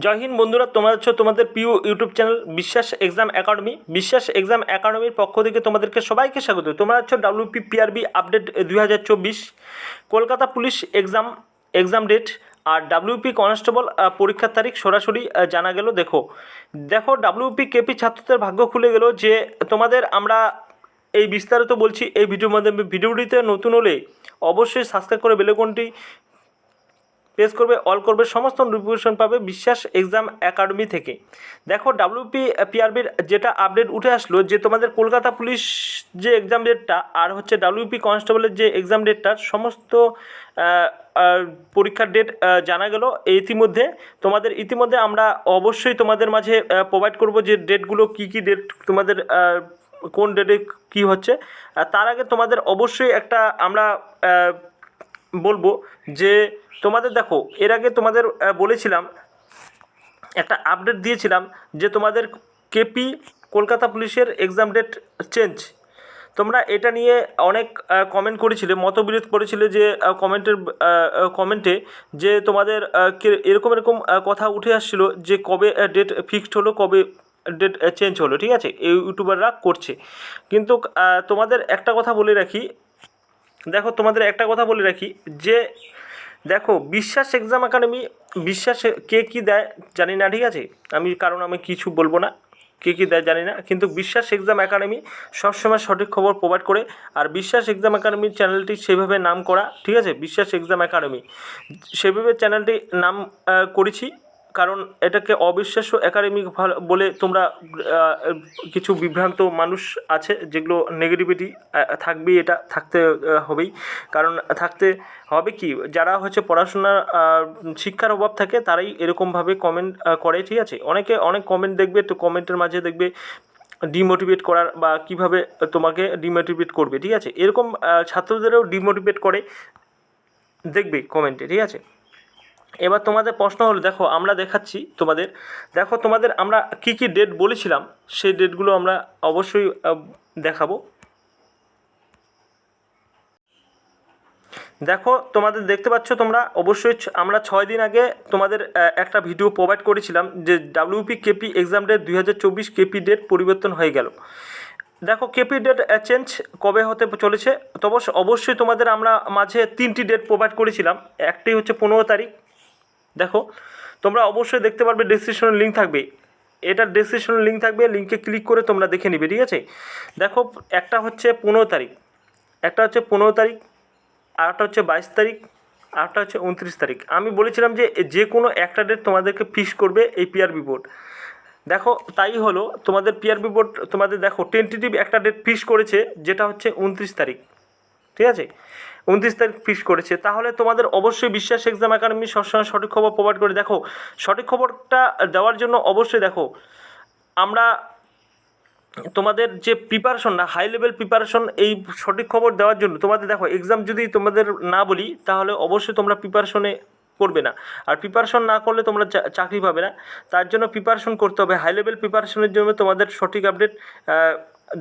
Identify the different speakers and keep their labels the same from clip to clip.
Speaker 1: জয় বন্ধুরা, তোমরা হচ্ছে তোমাদের প্রিয় YouTube channel Biswas exam academy. Biswas exam একাডেমির পক্ষ থেকে তোমাদেরকে সবাইকে স্বাগত। তোমরা হচ্ছে ডাব্লিউপি পিআরবি আপডেট দুই হাজার চব্বিশ, Kolkata police exam exam date আর ডাব্লিউপি কনস্টেবল পরীক্ষার তারিখ সরাসরি জানা গেল। দেখো দেখো ডাব্লিউপি কেপি ছাত্রদের ভাগ্য খুলে গেল যে তোমাদের আমরা এই বিস্তারিত বলছি। এই ভিডিওর মধ্যে ভিডিওটিতে নতুন হলে অবশ্যই সাবস্ক্রাইব করে বেলেকনটি প্রেস করবে অল করবে, সমস্ত নোটিফিকেশন পাবে বিশ্বাস এক্সাম একাডেমি থেকে। দেখো ডাব্লিউপি পিআরবির যেটা আপডেট উঠে আসলো যে তোমাদের কলকাতা পুলিশ যে এক্সাম ডেটটা আর হচ্ছে ডাব্লিউপি কনস্টেবলের যে এক্সাম ডেটটা সমস্ত পরীক্ষার ডেট জানা গেল। ইতিমধ্যে তোমাদের, ইতিমধ্যে আমরা অবশ্যই তোমাদের মাঝে প্রোভাইড করব যে ডেটগুলো কী কী ডেট তোমাদের কোন ডেটে কী হচ্ছে। তার আগে তোমাদের অবশ্যই একটা আমরা বলব যে তোমাদের দেখো, এর আগে তোমাদের বলেছিলাম, একটা আপডেট দিয়েছিলাম যে তোমাদের কেপি কলকাতা পুলিশের এক্সাম ডেট চেঞ্জ তোমরা এটা নিয়ে অনেক কমেন্ট করেছিলে, মতবিরোধ করেছিলে যে কমেন্টের কমেন্টে যে তোমাদের এরকম এরকম কথা উঠে আসছিল যে কবে ডেট ফিক্সড হলো, কবে ডেট চেঞ্জ হলো, ঠিক আছে? এই ইউটিউবাররা করছে। কিন্তু তোমাদের একটা কথা বলে রাখি, দেখো তোমাদের একটা কথা বলে রাখি যে দেখো, বিশ্বাস এক্সাম একাডেমি বিশ্বাস কে কী দেয় জানি না, ঠিক আছে? আমি কারণ আমি কিছু বলব না, কে কী দেয় জানি না, কিন্তু বিশ্বাস এক্সাম একাডেমি সবসময় সঠিক খবর প্রোভাইড করে, আর বিশ্বাস এক্সাম একাডেমির চ্যানেলটি সেভাবে নাম করা ঠিক আছে? বিশ্বাস এক্সাম একাডেমি সেভাবে চ্যানেলটি নাম করেছি কারণ এটাকে অবিশ্বাস্য একাডেমি ভালো বলে তোমরা কিছু বিভ্রান্ত মানুষ আছে যেগুলো নেগেটিভিটি থাকবেই, এটা থাকতে হবেই। কারণ থাকতে হবে কি? যারা হচ্ছে পড়াশোনার শিক্ষার অভাব থাকে, তারাই এরকমভাবে কমেন্ট করে, ঠিক আছে? অনেকে, অনেক কমেন্ট দেখবে, তো কমেন্টের মাঝে দেখবে ডিমোটিভেট করার বা কীভাবে তোমাকে ডিমোটিভেট করবে, ঠিক আছে? এরকম ছাত্রদেরও ডিমোটিভেট করে, দেখবে কমেন্টে ঠিক আছে? এবার তোমাদের প্রশ্ন হলো, দেখো, আমরা দেখাচ্ছি তোমাদের। দেখো, তোমাদের আমরা কি কি ডেট বলেছিলাম, সেই ডেটগুলো আমরা অবশ্যই দেখাবো। দেখো, তোমাদের দেখতে পাচ্ছ তোমরা, অবশ্যই আমরা ছয় দিন আগে তোমাদের একটা ভিডিও প্রোভাইড করেছিলাম যে ডাব্লিউপি কেপি এক্সাম ডেট দুই হাজার চব্বিশ কেপি ডেট পরিবর্তন হয়ে গেল। দেখো কেপি ডেট চেঞ্জ কবে হতে চলেছে? তো অবশ্য- অবশ্যই তোমাদের আমরা মাঝে তিনটি ডেট প্রোভাইড করেছিলাম। একটি হচ্ছে পনেরো তারিখ দেখো, তোমরা অবশ্যই দেখতে পারবে ডেসক্রিপশনের লিঙ্ক থাকবে। এটার ডেসক্রিপশনের লিঙ্ক থাকবে লিঙ্কে ক্লিক করে তোমরা দেখে নিবে, ঠিক আছে? দেখো, একটা হচ্ছে পনেরো তারিখ, একটা হচ্ছে পনেরো তারিখ, আর একটা হচ্ছে বাইশ তারিখ, আর একটা হচ্ছে উনত্রিশ তারিখ। আমি বলেছিলাম যে যে কোনো একটা ডেট তোমাদেরকে ফিক্স করবে এই পিআরবি বোর্ড দেখো, তাই হলো, তোমাদের পিআরবি বোর্ড তোমাদের দেখো টেন্টেটিভ একটা ডেট ফিক্স করেছে, যেটা হচ্ছে উনত্রিশ তারিখ, ঠিক আছে? উনত্রিশ তারিখ ফিক্স করেছে। তাহলে তোমাদের অবশ্যই বিশ্বাস এক্সাম একাডেমি সবসময় সঠিক খবর প্রোভাইড করে। দেখো, সঠিক খবরটা দেওয়ার জন্য অবশ্যই দেখো, আমরা তোমাদের যে প্রিপারেশন না হাই লেভেল প্রিপারেশন এই সঠিক খবর দেওয়ার জন্য তোমাদের দেখো এক্সাম যদি তোমাদের না বলি, তাহলে অবশ্যই তোমরা প্রিপারেশনে করবে না। আর প্রিপারেশন না করলে তোমরা চাকরি পাবে না। তার জন্য প্রিপারেশন করতে হবে। হাই লেভেল প্রিপারেশনের জন্য তোমাদের সঠিক আপডেট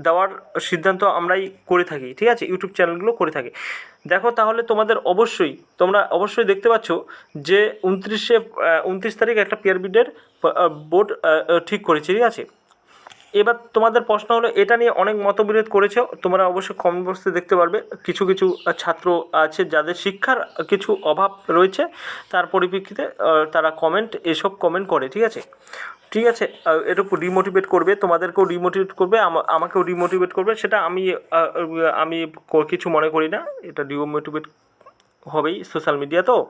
Speaker 1: দেওয়ার সিদ্ধান্ত আমরাই করে থাকি, ঠিক আছে? ইউটিউব চ্যানেলগুলো করে থাকি। দেখো তাহলে তোমাদের অবশ্যই, তোমরা অবশ্যই দেখতে পাচ্ছ যে উনত্রিশে উনত্রিশ তারিখ একটা পিআরবিডের বোর্ড ঠিক করেছে, ঠিক আছে? এবার তোমাদের প্রশ্ন হলো, এটা নিয়ে অনেক মতবিরোধ করেছ, তোমরা অবশ্যই কমেন্ট বক্সে দেখতে পারবে। কিছু কিছু ছাত্র আছে যাদের শিক্ষার কিছু অভাব রয়েছে, তার পরিপ্রেক্ষিতে তারা কমেন্ট এসব কমেন্ট করে, ঠিক আছে? ঠিক আছে এটুকু ডিমোটিভেট করবে, তোমাদেরকেও ডিমোটিভেট করবে, আমা- আমাকেও ডিমোটিভেট করবে, সেটা আমি আমি কিছু মনে করি না, এটা ডিমোটিভেট হবেই সোশ্যাল মিডিয়া তো।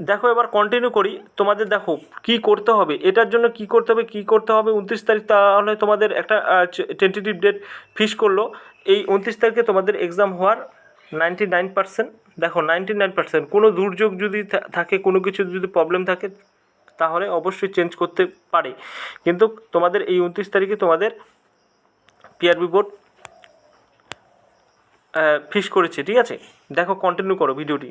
Speaker 1: দেখো, এবার কন্টিনিউ করি, তোমাদের দেখো, কি করতে হবে, এটার জন্য কি করতে হবে, কি করতে হবে, উনত্রিশ তারিখ তাহলে তোমাদের একটা টেন্টেটিভ ডেট ফিক্স করল, এই উনত্রিশ তারিখে তোমাদের এক্সাম হওয়ার নাইনটি নাইন পার্সেন্ট দেখো নাইনটি নাইন পার্সেন্ট কোনো দুর্যোগ যদি থাকে, কোনো কিছু যদি প্রবলেম থাকে তাহলে অবশ্যই চেঞ্জ করতে পারে। কিন্তু তোমাদের এই উনত্রিশ তারিখে তোমাদের পিআরবি বোর্ড ফিস করেছে, ঠিক আছে? দেখো কন্টিনিউ করো ভিডিওটি।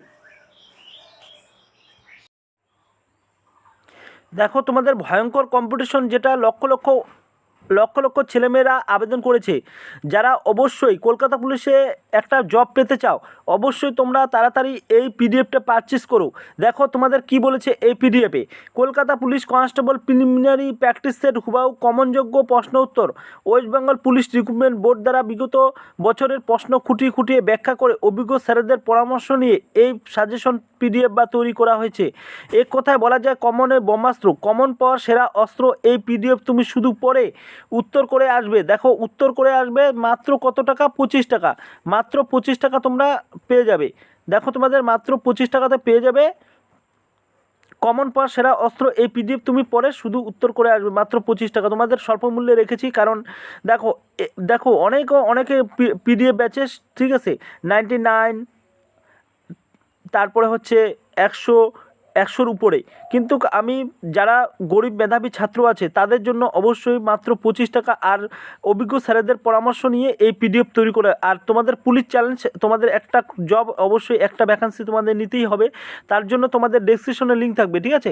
Speaker 1: দেখো, তোমাদের ভয়ঙ্কর কম্পিটিশন যেটা লক্ষ লক্ষ লক্ষ লক্ষ ছেলেমেয়েরা আবেদন করেছে। যারা অবশ্যই কলকাতা পুলিশে একটা জব পেতে চাও, অবশ্যই তোমরা তাড়াতাড়ি এই পিডিএফটা পারচেস করো। দেখো তোমাদের কি বলেছে এই পিডিএফে Kolkata police constable preliminary practice set হুবাউ কমনযোগ্য প্রশ্ন উত্তর। West Bengal police recruitment board দ্বারা বিগত বছরের প্রশ্ন খুঁটিয়ে খুঁটিয়ে ব্যাখ্যা করে অভিজ্ঞ স্যারেদের পরামর্শ নিয়ে এই সাজেশন পিডিএফ বা তৈরি করা হয়েছে। এক কথায় বলা যায় কমনের ব্রহ্মাস্ত্র, কমন পাওয়ার সেরা অস্ত্র এই পিডিএফ তুমি শুধু পড়ে উত্তর করে আসবে। দেখো, উত্তর করে আসবে মাত্র কত টাকা? পঁচিশ টাকা। মাত্র পঁচিশ টাকা তোমরা পেয়ে যাবে। দেখো তোমাদের মাত্র পঁচিশ টাকাতে পেয়ে যাবে। কমন পাওয়ার সেরা অস্ত্র এই পিডিএফ তুমি পরে শুধু উত্তর করে আসবে মাত্র পঁচিশ টাকা। তোমাদের স্বল্প মূল্যে রেখেছি, কারণ দেখো দেখো, অনেক, অনেকে পিডিএফ ব্যাচেস ঠিক আছে? নাইনটি নাইন তারপরে হচ্ছে একশো, একশোর উপরে। কিন্তু আমি যারা গরিব মেধাবী ছাত্র আছে, তাদের জন্য অবশ্যই মাত্র পঁচিশ টাকা আর অভিজ্ঞ স্যারেদের পরামর্শ নিয়ে এই পিডিএফ তৈরি করে, আর তোমাদের পুলিশ চ্যালেঞ্জ তোমাদের একটা জব অবশ্যই একটা ভ্যাকান্সি তোমাদের নিতেই হবে। তার জন্য তোমাদের ডেসক্রিপশনে লিঙ্ক থাকবে, ঠিক আছে?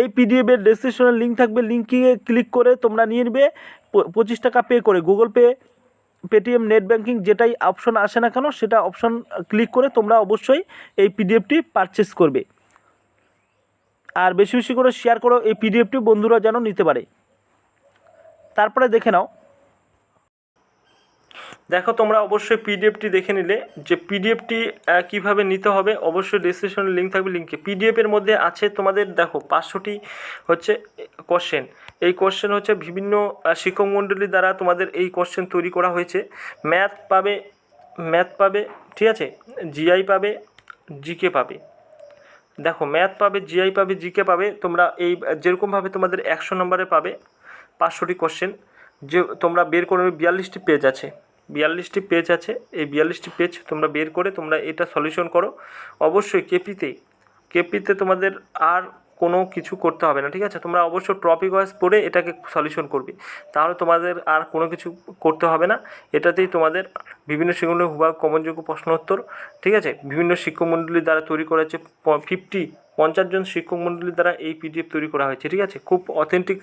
Speaker 1: এই পিডিএফের ডেসক্রিপশনে লিঙ্ক থাকবে লিঙ্কে ক্লিক করে তোমরা নিয়ে নেবে পঁচিশ টাকা পে করে। Google Pay Paytm net banking যেটাই অপশন আসে না কেন, সেটা অপশন ক্লিক করে তোমরা অবশ্যই এই পিডিএফটি পারচেস করবে। আর বেশি বেশি করে শেয়ার করো এই পিডিএফটি বন্ধুরা যেন নিতে পারে। তারপরে দেখে নাও দেখো তোমরা অবশ্যই পিডিএফটি দেখে নিলে। যে পিডিএফটি কীভাবে নিতে হবে অবশ্যই ডিসক্রিপশনে লিঙ্ক থাকবে লিঙ্কে পিডিএফের মধ্যে আছে তোমাদের দেখো পাঁচশোটি হচ্ছে কোশ্চেন এই কোশ্চেন হচ্ছে বিভিন্ন আহ, শিক্ষক মণ্ডলী দ্বারা তোমাদের এই কোশ্চেন তৈরি করা হয়েছে। ম্যাথ পাবে ম্যাথ পাবে ঠিক আছে? জিআই পাবে জিকে পাবে। দেখো ম্যাথ পাবে জিআই পাবে জিকে পাবে। তোমরা এই যেরকমভাবে তোমাদের একশো নম্বরে পাবে পাঁচশোটি কোশ্চেন যে তোমরা বের করে নেবে বিয়াল্লিশটি পেজ আছে। বিয়াল্লিশটি পেজ আছে। এই বিয়াল্লিশটি পেজ তোমরা বের করে তোমরা এটা সলিউশন করো। অবশ্যই কেপিতে কেপিতে তোমাদের আর কোনো কিছু করতে হবে না, ঠিক আছে? তোমরা অবশ্যই টপিক ওয়াইজ পড়ে এটাকে সলিউশন করবে। তাহলে তোমাদের আর কোনো কিছু করতে হবে না। এটাতেই তোমাদের বিভিন্ন সেগুলো হুবা কমনযোগ্য প্রশ্ন উত্তর, ঠিক আছে? বিভিন্ন শিক্ষক মণ্ডলীর দ্বারা তৈরি করা হচ্ছে ফিফটি, পঞ্চাশ জন শিক্ষক মণ্ডলীর দ্বারা এই পিডিএফ তৈরি করা হয়েছে, ঠিক আছে? খুব অথেন্টিক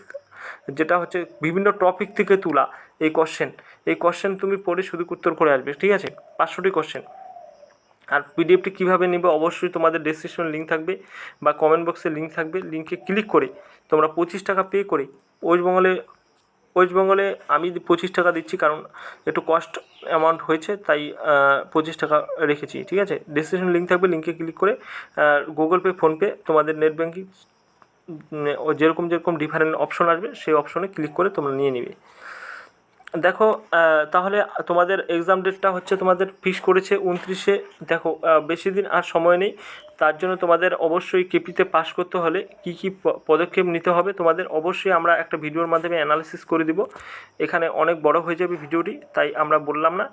Speaker 1: যেটা হচ্ছে বিভিন্ন টপিক থেকে তোলা এই কোশ্চেন এই কোশ্চেন তুমি পড়ে শুধু উত্তর করে আসবে, ঠিক আছে? পাঁচশোটি কোশ্চেন আর পিডিএফটি কীভাবে নেবে অবশ্যই তোমাদের ডেসক্রিপশন লিঙ্ক থাকবে বা কমেন্ট বক্সে লিঙ্ক থাকবে। লিঙ্কে ক্লিক করে তোমরা পঁচিশ টাকা পে করে ওয়েস্ট বেঙ্গলে ওয়েস্ট বেঙ্গলে আমি পঁচিশ টাকা দিচ্ছি কারণ একটু কস্ট অ্যামাউন্ট হয়েছে, তাই পঁচিশ টাকা রেখেছি, ঠিক আছে? ডেসক্রিপশন লিঙ্ক থাকবে লিঙ্কে ক্লিক করে গুগল পে ফোনপে তোমাদের নেট ব্যাঙ্কিং যেরকম যেরকম ডিফারেন্ট অপশন আসবে, সেই অপশনে ক্লিক করে তোমরা নিয়ে নিবে। দেখো তাহলে তোমাদের এক্সাম ডেটটা হচ্ছে তোমাদের ফিক্স করেছে উনত্রিশে। দেখো বেশি দিন আর সময় নেই। তার জন্য তোমাদের অবশ্যই কেপিতে পাস করতে হলে কি কি পদক্ষেপ নিতে হবে তোমাদের অবশ্যই আমরা একটা ভিডিওর মাধ্যমে অ্যানালিসিস করে দিব। এখানে অনেক বড় হয়ে যাবে ভিডিওটি, তাই আমরা বললাম না।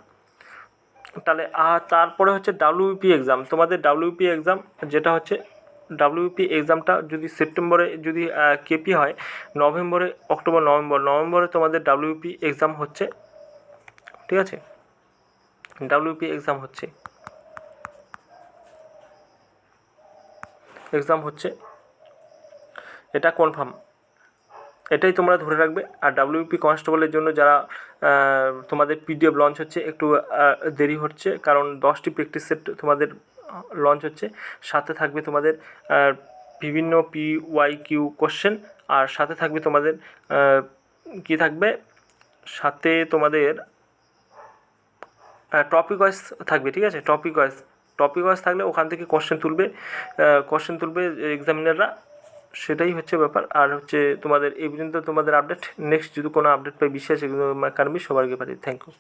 Speaker 1: তাহলে তারপরে হচ্ছে ডাব্লিউপি এক্সাম তোমাদের ডাব্লিউপি এক্সাম যেটা হচ্ছে ডাব্লিউপি এক্সামটা যদি সেপ্টেম্বরে যদি কেপি হয় নভেম্বরে অক্টোবর নভেম্বর নভেম্বরে তোমাদের ডাব্লিউপি এক্সাম হচ্ছে, ঠিক আছে? ডাব্লিউপি এক্সাম হচ্ছে এক্সাম হচ্ছে, এটা কনফার্ম এটাই তোমরা ধরে রাখবে। আর ডাব্লিউপি কনস্টেবলের জন্য যারা তোমাদের পিডিএফ লঞ্চ হচ্ছে, একটু দেরি হচ্ছে, কারণ দশটি প্র্যাকটিস সেট তোমাদের লঞ্চ হচ্ছে। সাথে থাকবে তোমাদের বিভিন্ন পি ওয়াই কিউ কোশ্চেন আর সাথে থাকবে তোমাদের কি থাকবে? সাথে তোমাদের টপিক ওয়াইজ থাকবে, ঠিক আছে? টপিক ওয়াইজ টপিক ওয়াইজ থাকলে ওখান থেকে কোশ্চেন তুলবে কোশ্চেন তুলবে এক্সামিনাররা সেটাই হচ্ছে ব্যাপার। আর হচ্ছে তোমাদের, এই পর্যন্ত তোমাদের আপডেট নেক্সট যদি কোনো আপডেট পাই বিশ্বাস একাডেমি সবার আগে পাঠাই থ্যাংক ইউ